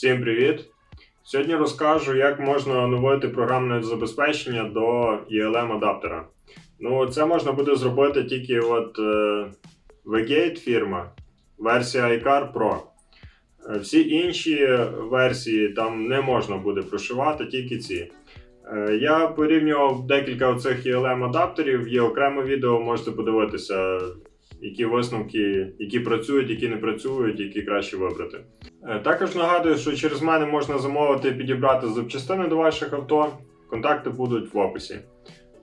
Всім привіт! Сьогодні розкажу, як можна оновити програмне забезпечення до ELM адаптера. Ну, це можна буде зробити тільки от е, VGate фірма, версія iCar Pro. Е, Всі інші версії там не можна буде прошивати, тільки ці. Е, Я порівнював декілька оцих ELM адаптерів, є окреме відео, можете подивитися, які висновки, які працюють, які не працюють, які краще вибрати. Е, Також нагадую, що через мене можна замовити і підібрати запчастини до ваших авто. Контакти будуть в описі.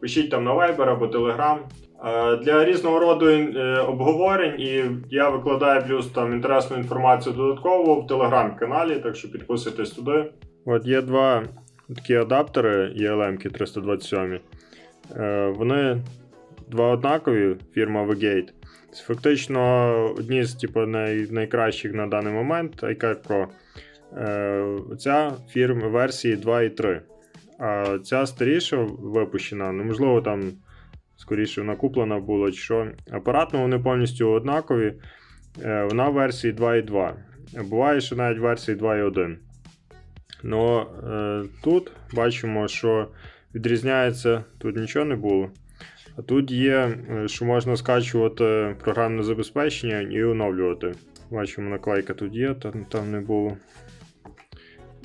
Пишіть там на Viber або Telegram. Е, Для різного роду е, обговорень і я викладаю плюс там інтересну інформацію додатково в телеграм-каналі, так що підписуйтесь туди. От є два такі адаптери ELM 327. Е, Вони два однакові, фірма VGate. Фактично одні з типу, най, найкращих на даний момент iCar Pro. Е, ця фірма версії 2 і 3. А ця старіша випущена, ну, можливо, там скоріше вона куплена була чи що. Апаратно вони повністю однакові. Е, вона версії 2.2. Буває, що навіть версії 2.1. Ну е, тут бачимо, що відрізняється, тут нічого не було. А тут є, е, що можна скачувати програмне забезпечення і оновлювати. Бачимо, наклейка тут є, там, там не було.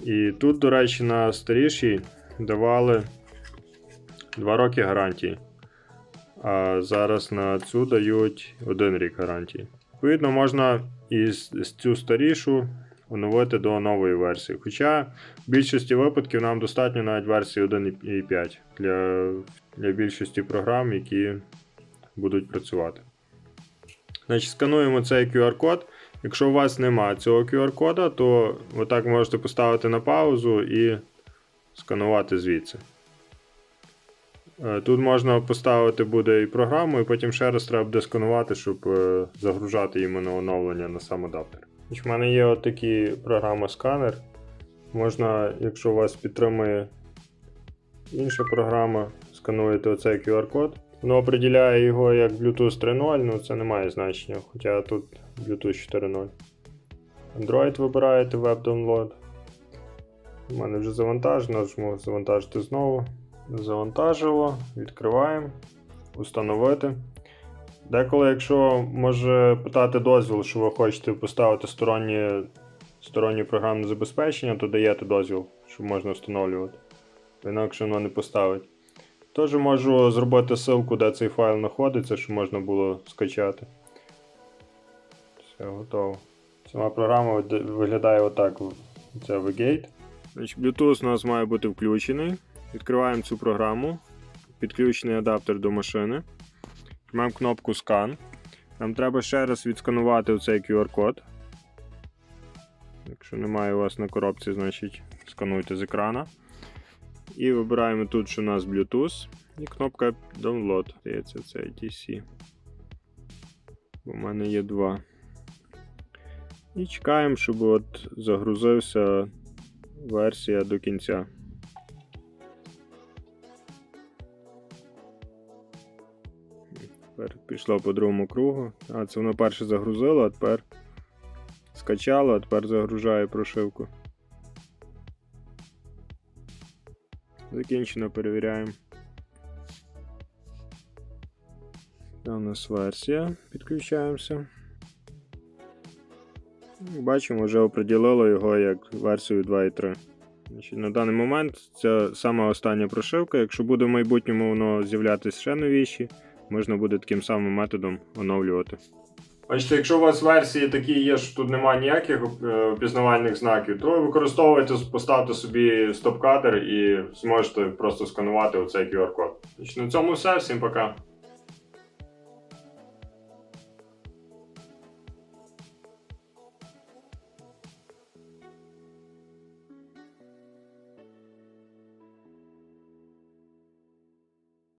І тут, до речі, на старішій давали 2 роки гарантії. А зараз на цю дають 1 рік гарантії. Відповідно, можна і цю старішу оновити до нової версії. Хоча в більшості випадків нам достатньо навіть версії 1.5 для, для більшості програм, які будуть працювати. Значить, скануємо цей QR-код. Якщо у вас немає цього QR-кода, то отак можете поставити на паузу і сканувати звідси. Е, Тут можна поставити буде і програму, і потім ще раз треба буде сканувати, щоб е, загружати іменно оновлення на сам адаптер. В мене є отакий програма сканер. Можна, якщо у вас підтримує інша програма, скануєте оцей QR-код. Воно определяє його як Bluetooth 3.0, ну це не має значення, хоча тут Bluetooth 4.0. Android вибираєте Web Download. У мене вже завантажено, жму завантажити знову. Завантажило, відкриваємо, установити. Деколи, якщо може питати дозвіл, що ви хочете поставити стороннє, стороннє програмне забезпечення, то даєте дозвіл, що можна встановлювати. Інакше воно не поставить. Теж можу зробити ссылку, де цей файл знаходиться, щоб можна було скачати. Все, готово. Сама програма виглядає отак. Це VGate. Bluetooth у нас має бути включений. Відкриваємо цю програму. Підключений адаптер до машини. Маємо кнопку Scan. Нам треба ще раз відсканувати цей QR-код. Якщо немає у вас на коробці, значить скануйте з екрана. І вибираємо тут, що у нас Bluetooth, і кнопка Download. Здається, це. Бо в мене є два. І чекаємо, щоб от загрузився версія до кінця. Тепер пішло по другому кругу. А, це воно перше загрузило, а тепер скачало, а тепер загружає прошивку. Закінчено, перевіряємо. Це у нас версія. Підключаємося. Бачимо, вже оприділило його як версію 2.3. Значить, на даний момент це сама остання прошивка. Якщо буде в майбутньому воно з'являтися ще новіші, можна буде таким самим методом оновлювати. Бачите, якщо у вас версії такі є, що тут немає ніяких опізнавальних знаків, то використовуйте, поставте собі стоп-кадр і зможете просто сканувати оцей QR-код. На цьому все. Всім пока.